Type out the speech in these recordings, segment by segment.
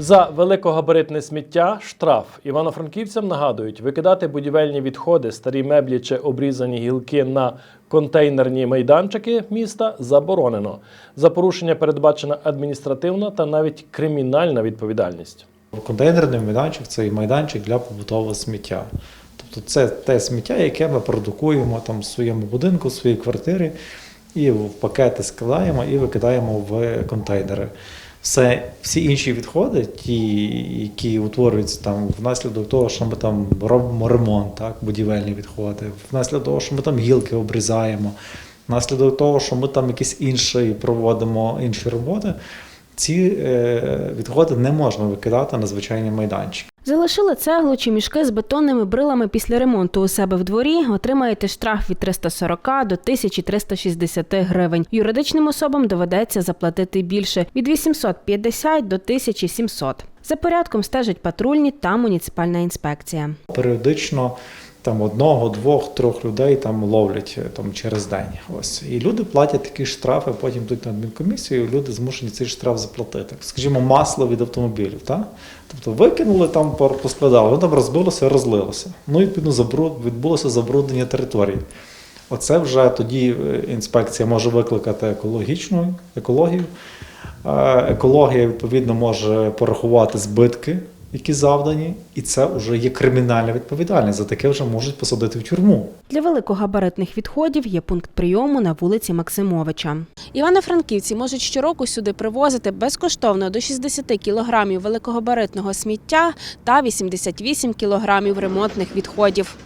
За великогабаритне сміття штраф івано-франківцям нагадують викидати будівельні відходи, старі меблі чи обрізані гілки на контейнерні майданчики міста заборонено. За порушення передбачена адміністративна та навіть кримінальна відповідальність. Контейнерний майданчик це і майданчик для побутового сміття. Тобто це те сміття, яке ми продукуємо там в своєму будинку, в своїй квартирі, і в пакети складаємо і викидаємо в контейнери. Все, всі інші відходи, ті, які утворюються там внаслідок того, що ми там робимо ремонт, так, будівельні відходи, внаслідок того, що ми там гілки обрізаємо, внаслідок того, що ми там якісь інші проводимо інші роботи, ці е, відходи не можна викидати на звичайні майданчики. Залишили цеглу чи мішки з бетонними брилами після ремонту у себе в дворі, отримаєте штраф від 340 до 1360 гривень. Юридичним особам доведеться заплатити більше від 850 до 1700. За порядком стежать патрульні та муніципальна інспекція. Періодично там одного, двох, трьох людей там ловлять е, там через день. Ось і люди платять такі штрафи, потім йдуть на адмінкомісію, і люди змушені цей штраф заплатити. Скажімо, масло від автомобілів. Так? Тобто викинули там, поскладали, воно там розбилося, розлилося. Ну і забруд, відбулося забруднення території. Оце вже тоді е, інспекція може викликати екологічну екологію. Е, Екологія відповідно може порахувати збитки, які завдані, і це вже є кримінальна відповідальність. За таке вже можуть посадити в тюрму. Для великогабаритних відходів є пункт прийому на вулиці Максимовича. Івано-Франківці можуть щороку сюди привозити безкоштовно до 60 кілограмів великогабаритного сміття та 88 кілограмів ремонтних відходів.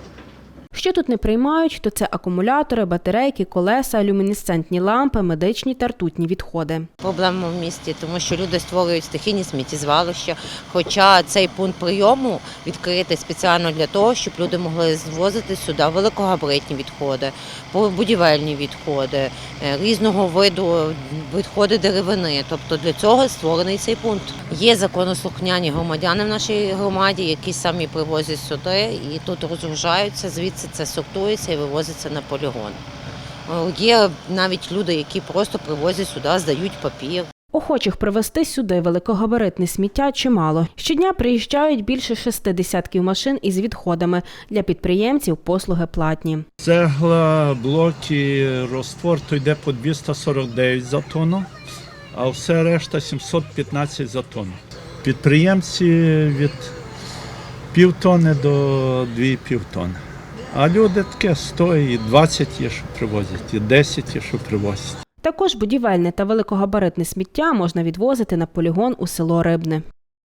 Що тут не приймають, то це акумулятори, батарейки, колеса, люмінесцентні лампи, медичні та ртутні відходи. проблема в місті, тому що люди створюють стихійні сміттєзвалища. Хоча цей пункт прийому відкритий спеціально для того, щоб люди могли звозити сюди великогабаритні відходи, будівельні відходи, е, різного виду відходи деревини. Тобто для цього створений цей пункт. Є законослухняні громадяни в нашій громаді, які самі привозять сюди і тут розгружаються, звідси це сортується і вивозиться на полігон. Е, Є навіть люди, які просто привозять сюди, здають папір. Охочих привезти сюди великогабаритне сміття чимало. Щодня приїжджають більше шести десятків машин із відходами. Для підприємців послуги платні. Цегла, блоки, розтвор то йде по 249 за тонну, а все решта 715 за тонну. Підприємці від півтони до 2,5 тонни. А люди таке 100 і 20 є, що привозять, і 10 є, що привозять. Також будівельне та великогабаритне сміття можна відвозити на полігон у село Рибне.